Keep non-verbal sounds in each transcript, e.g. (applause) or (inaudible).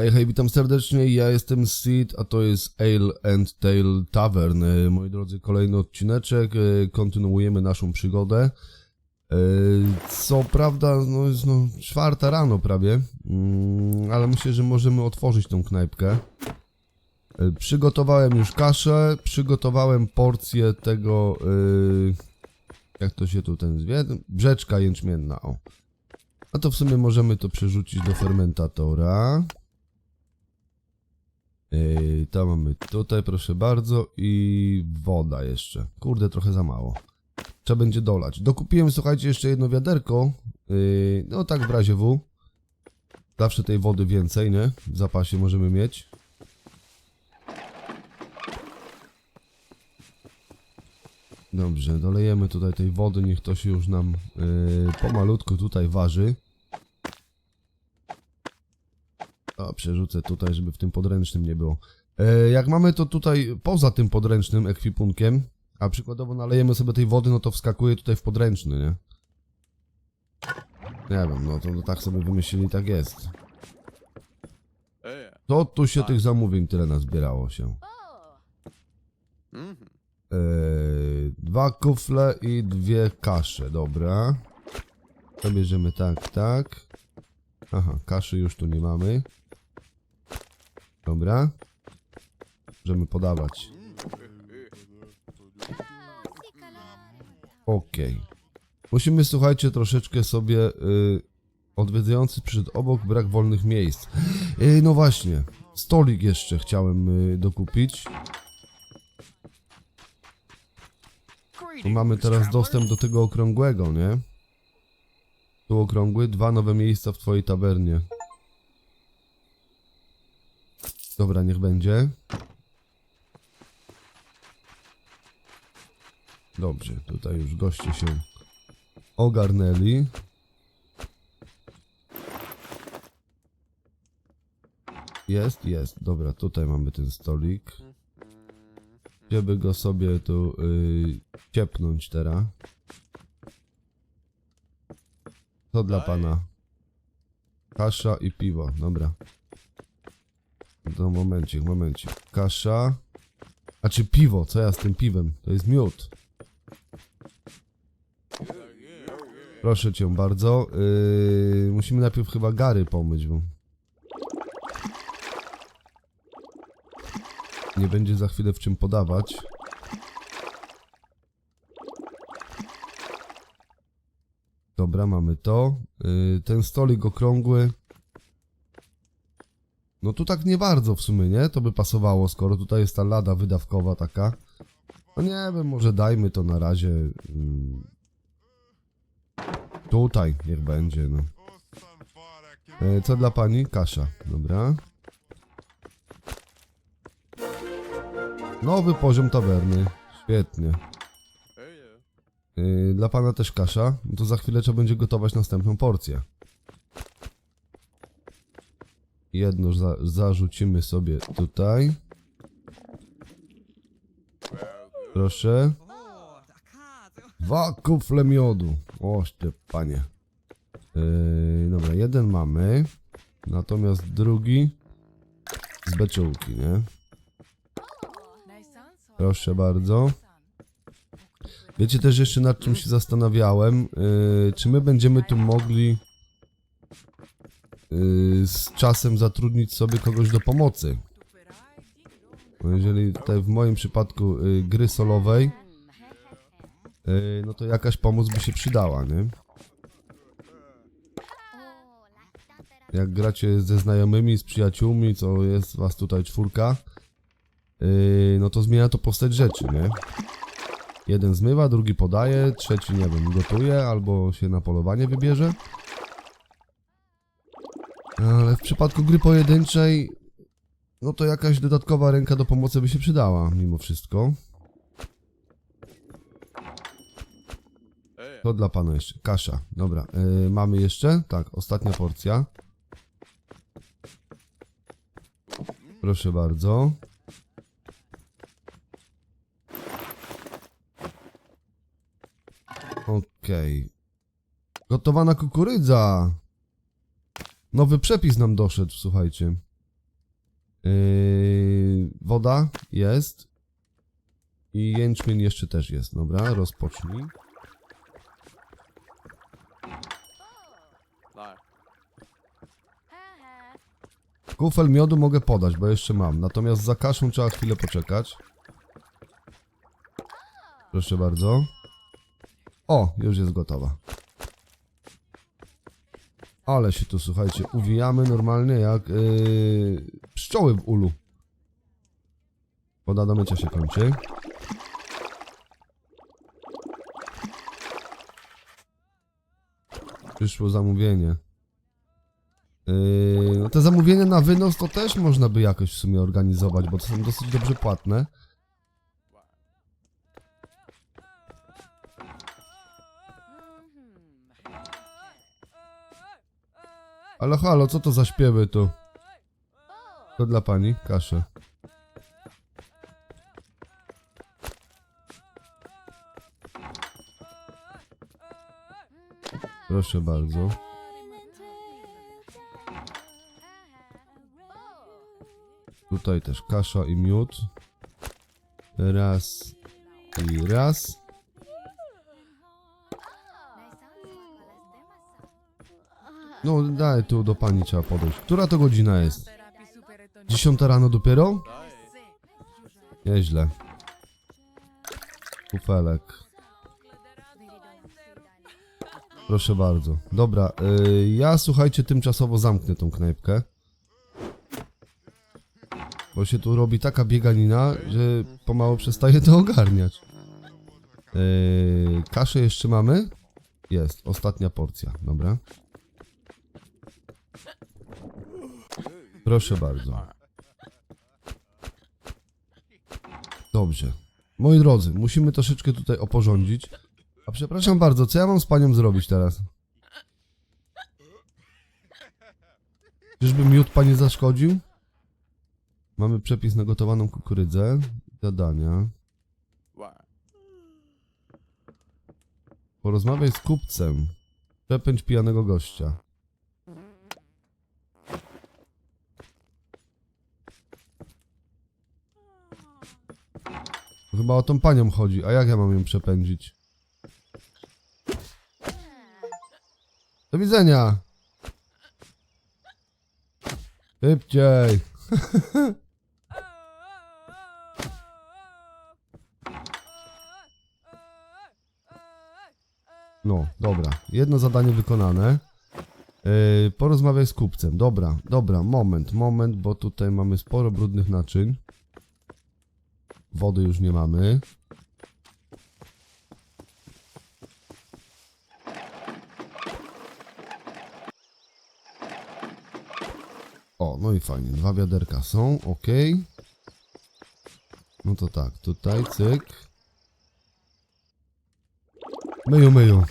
Hej, hej, witam serdecznie, ja jestem Sid, a to jest Ale and Tail Tavern. E, Moi drodzy, kolejny odcineczek, e, kontynuujemy naszą przygodę. E, Co prawda, no jest no, czwarta rano prawie, mm, ale myślę, że możemy otworzyć tą knajpkę. Przygotowałem już kaszę, przygotowałem porcję tego, jak to się tu ten zwie, brzeczka jęczmienna, o. A to w sumie możemy to przerzucić do fermentatora. Yy, to mamy tutaj, proszę bardzo, i woda jeszcze. Kurde, trochę za mało. Trzeba będzie dolać. Dokupiłem, słuchajcie, jeszcze jedno wiaderko. Yy, no tak w razie W. Zawsze tej wody więcej, nie? W zapasie możemy mieć. Dobrze, dolejemy tutaj tej wody, niech to się już nam yy, pomalutku tutaj waży. O, przerzucę tutaj, żeby w tym podręcznym nie było. E, jak mamy to tutaj poza tym podręcznym ekwipunkiem, a przykładowo nalejemy sobie tej wody, no to wskakuje tutaj w podręczny, nie? Nie wiem, no to, tak sobie wymyślili, tak jest. To tu się tych zamówień tyle nazbierało się. E, dwa kufle i dwie kasze, dobra. To bierzemy tak, tak. Aha, kaszy już tu nie mamy. Dobra. Możemy podawać. Okej. Musimy, słuchajcie, troszeczkę sobie y, odwiedzający przyszedł obok, brak wolnych miejsc. Y, no właśnie, stolik jeszcze chciałem y, dokupić. Tu mamy teraz dostęp do tego okrągłego, nie? Tu okrągły, dwa nowe miejsca w twojej tabernie. Dobra, niech będzie. Dobrze, tutaj już goście się ogarnęli. Jest, jest. Dobra, tutaj mamy ten stolik. Żeby go sobie tu yy, ciepnąć teraz. To dla pana. Kasza i piwo, dobra. To momencik, momencik. Kasza. A czy piwo? Co ja z tym piwem? To jest miód. Proszę cię bardzo. Yy, musimy najpierw chyba gary pomyć, bo... Nie będzie za chwilę w czym podawać. Dobra, mamy to. Yy, ten stolik okrągły. No tu tak nie bardzo w sumie, nie? To by pasowało, skoro tutaj jest ta lada wydawkowa taka. No nie wiem, może dajmy to na razie. mm, Tutaj niech będzie, no. E, co dla pani? Kasza, dobra. Nowy poziom tawerny. Świetnie. Yy, dla pana też kasza. To za chwilę trzeba będzie gotować następną porcję. Jedno za, zarzucimy sobie tutaj. Proszę. Dwa kufle miodu. Ty panie. Yy, dobra, jeden mamy. Natomiast drugi z beczułki, nie? Proszę bardzo. Wiecie też jeszcze nad czym się zastanawiałem, yy, czy my będziemy tu mogli yy, z czasem zatrudnić sobie kogoś do pomocy. Bo jeżeli tutaj w moim przypadku yy, gry solowej, yy, no to jakaś pomoc by się przydała, nie? Jak gracie ze znajomymi, z przyjaciółmi, co jest was tutaj czwórka, yy, no to zmienia to postać rzeczy, nie? Jeden zmywa, drugi podaje, trzeci, nie wiem, gotuje albo się na polowanie wybierze. Ale w przypadku gry pojedynczej, no to jakaś dodatkowa ręka do pomocy by się przydała, mimo wszystko. To dla pana jeszcze. Kasza. Dobra. Yy, mamy jeszcze? Tak, ostatnia porcja. Proszę bardzo. Okej. Gotowana kukurydza. Nowy przepis nam doszedł, słuchajcie. Yy, woda jest. I jęczmień jeszcze też jest. Dobra, rozpocznij. Kufel miodu mogę podać, bo jeszcze mam. Natomiast za kaszą trzeba chwilę poczekać. Proszę bardzo. O, już jest gotowa. Ale się tu, słuchajcie, uwijamy normalnie jak yy, pszczoły w ulu. Woda do mycia się kończy. Przyszło zamówienie. Yy, no te zamówienia na wynos to też można by jakoś w sumie organizować, bo to są dosyć dobrze płatne. Ale halo, co to za śpiewy tu? To dla pani, kaszę. Proszę bardzo. Tutaj też kasza i miód. Raz i raz. No daj tu do pani trzeba podejść. Która to godzina jest? Dziesiąta rano dopiero? Nieźle. Kufelek. Proszę bardzo. Dobra, y, ja słuchajcie tymczasowo zamknę tą knajpkę. Bo się tu robi taka bieganina, że pomału przestaję to ogarniać. Yy, kaszę jeszcze mamy? Jest, ostatnia porcja, dobra. Proszę bardzo. Dobrze. Moi drodzy, musimy troszeczkę tutaj oporządzić. A przepraszam bardzo, co ja mam z panią zrobić teraz? Czyżby miód pani zaszkodził? Mamy przepis na gotowaną kukurydzę. Zadania. Porozmawiaj z kupcem. Przepędź pijanego gościa. Chyba o tą panią chodzi, a jak ja mam ją przepędzić? Do widzenia! Szybciej! (laughs) No, dobra. Jedno zadanie wykonane. Yy, porozmawiaj z kupcem. Dobra, dobra, moment, moment, bo tutaj mamy sporo brudnych naczyń. Wody już nie mamy. O, no i fajnie. Dwa wiaderka są, ok. No to tak, tutaj cyk. Myju, myju.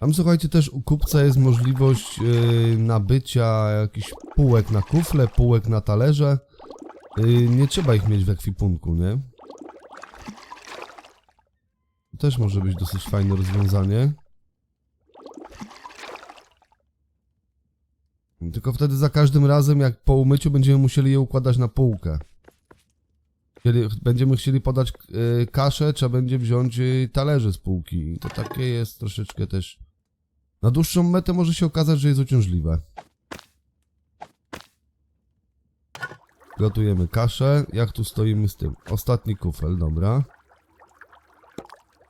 Tam słuchajcie, też u kupca jest możliwość yy, nabycia jakichś półek na kufle, półek na talerze. Yy, nie trzeba ich mieć w ekwipunku, nie? Też może być dosyć fajne rozwiązanie. Tylko wtedy za każdym razem, jak po umyciu, będziemy musieli je układać na półkę. Kiedy będziemy chcieli podać y, kaszę, trzeba będzie wziąć y, talerze z półki. I to takie jest troszeczkę też. Na dłuższą metę może się okazać, że jest uciążliwe. Gotujemy kaszę. Jak tu stoimy z tym? Ostatni kufel, dobra.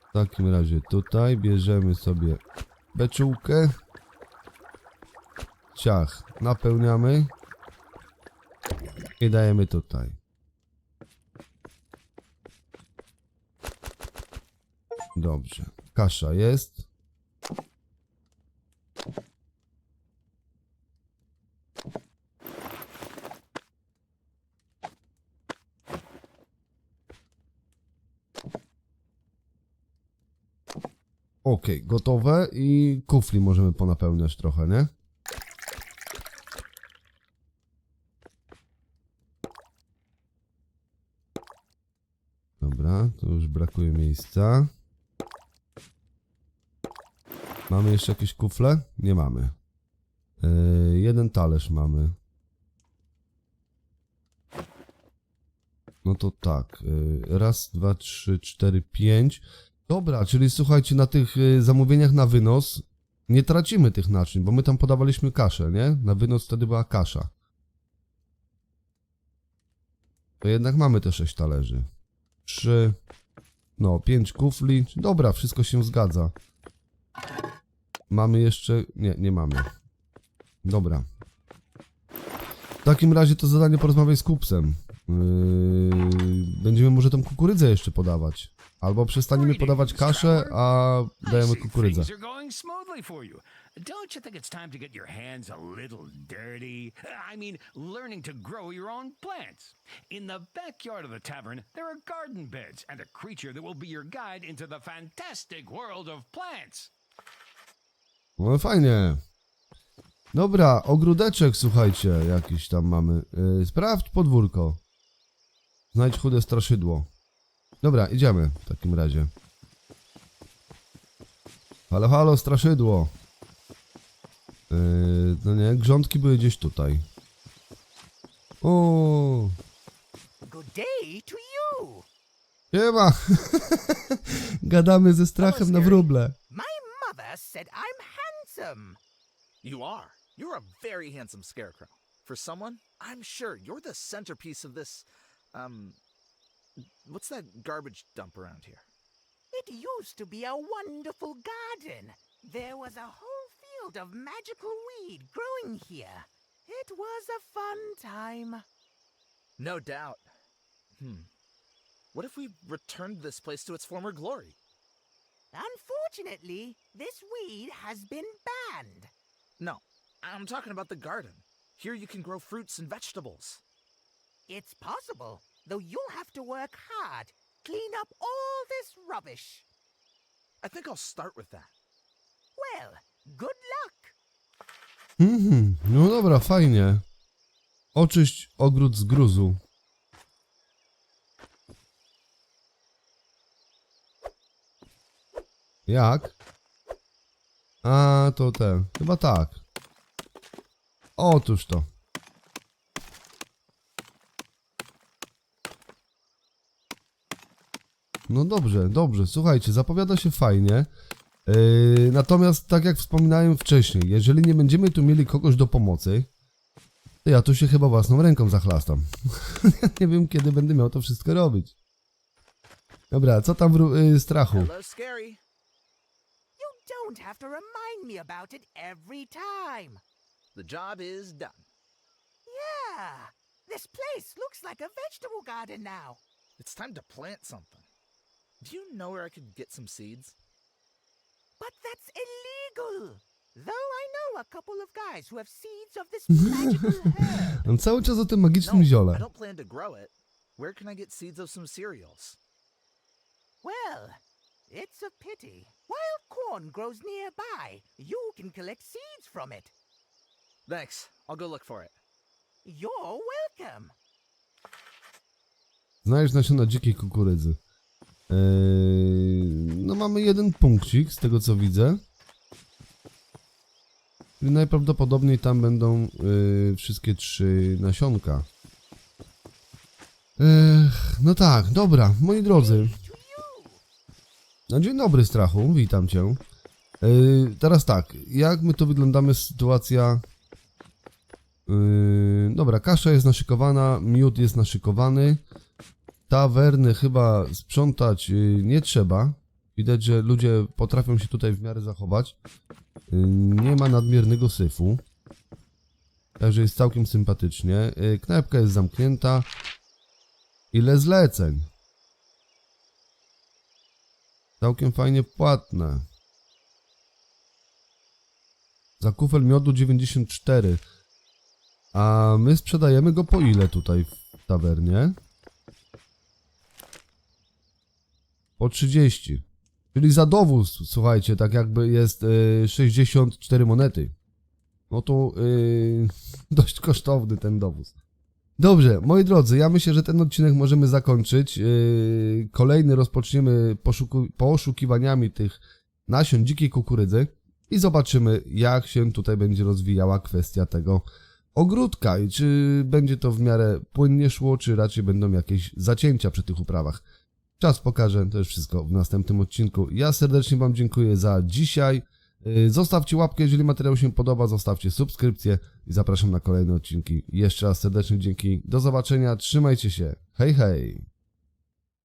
W takim razie tutaj bierzemy sobie beczułkę. Ciach, napełniamy. I dajemy tutaj. Dobrze. Kasza jest. Okej, gotowe i kufli możemy ponapełniać trochę, nie? Dobra, to już brakuje miejsca. Mamy jeszcze jakieś kufle? Nie mamy. Yy, jeden talerz mamy. No to tak. y, Raz, dwa, trzy, cztery, pięć. Dobra, czyli słuchajcie, na tych y, zamówieniach na wynos nie tracimy tych naczyń, bo my tam podawaliśmy kaszę, nie? Na wynos wtedy była kasza. To jednak mamy te sześć talerzy. Trzy. No, pięć kufli. Dobra, wszystko się zgadza. Mamy jeszcze. Nie, nie mamy. Dobra. W takim razie to zadanie porozmawiaj z kupcem. Yy, będziemy może tą kukurydzę jeszcze podawać. Albo przestaniemy podawać kaszę, a dajemy kukurydzę. Don't you think it's time to get your hands a little dirty? I mean, learning to grow your own plants. In the backyard of the tavern, there are garden beds and a creature that will be your guide into the fantastic world of plants. No fajnie. Dobra, ogródeczek, słuchajcie, jakiś tam mamy. Yy, sprawdź podwórko. Znajdź chude straszydło. Dobra, idziemy w takim razie. Halo, halo, straszydło. Yy, no nie, grządki były gdzieś tutaj. O, Good day to you. nie ma. (laughs) Gadamy ze strachem na wróble. My mother said I'm handsome. You are. You're a very handsome scarecrow. For someone, I'm sure you're the centerpiece of this. Um. What's that garbage dump around here? It used to be a wonderful garden. There was a whole field of magical weed growing here. It was a fun time. No doubt. Hmm. What if we returned this place to its former glory? Unfortunately, this weed has been banned. No, I'm talking about the garden. Here you can grow fruits and vegetables. It's possible, though you'll have to work hard. Clean up all this rubbish. I think I'll start with that. Well, good luck. Mhm, no dobra, fajnie. Oczyść ogród z gruzu. Jak? A, to ten. Chyba tak. Otóż to. No dobrze, dobrze. Słuchajcie, zapowiada się fajnie. Yy, natomiast, tak jak wspominałem wcześniej, jeżeli nie będziemy tu mieli kogoś do pomocy, to ja tu się chyba własną ręką zachlastam. (laughs) ja nie wiem, kiedy będę miał to wszystko robić. Dobra, co tam w yy, strachu? Hello, Scary. You don't have to remind me about it every time. The job is done. Yeah, this place looks like a vegetable garden now. It's time to plant something. Do you know where I could get some seeds? But that's illegal. Though I know a couple of guys who have seeds of this (laughs) magical herb. On cały czas o tym magicznym no, I ziole. don't plan to grow it. Where can I get seeds of some cereals? Well, it's a pity. Wild corn grows nearby. You can collect seeds from it. Thanks. I'll go look for it. You're welcome. Znaleźć nasiona dzikiej kukurydzy. Yy, no mamy jeden punkcik z tego co widzę. I najprawdopodobniej tam będą yy, wszystkie trzy nasionka. Ech, no tak, dobra, moi drodzy. No dzień dobry Strachu, witam cię. Yy, teraz tak, jak my tu wyglądamy sytuacja... Yy, dobra, kasza jest naszykowana, miód jest naszykowany. Tawerny chyba sprzątać yy, nie trzeba. Widać, że ludzie potrafią się tutaj w miarę zachować. Yy, nie ma nadmiernego syfu. Także jest całkiem sympatycznie. Yy, knajpka jest zamknięta. Ile zleceń? Całkiem fajnie płatne. Za kufel miodu 94. A my sprzedajemy go po ile tutaj w tawernie? Po 30. Czyli za dowóz, słuchajcie, tak jakby jest y, 64 monety. No to y, (laughs) dość kosztowny ten dowóz. Dobrze, moi drodzy, ja myślę, że ten odcinek możemy zakończyć. Yy, Kolejny rozpoczniemy poszukiwaniami tych nasion dzikiej kukurydzy. i zobaczymy, jak się tutaj będzie rozwijała kwestia tego ogródka i czy będzie to w miarę płynnie szło, czy raczej będą jakieś zacięcia przy tych uprawach. Czas pokaże, to już wszystko w następnym odcinku. Ja serdecznie Wam dziękuję za dzisiaj. Yy, Zostawcie łapkę, jeżeli materiał się podoba, zostawcie subskrypcję i zapraszam na kolejne odcinki. Jeszcze raz serdecznie dzięki, do zobaczenia, trzymajcie się, hej hej!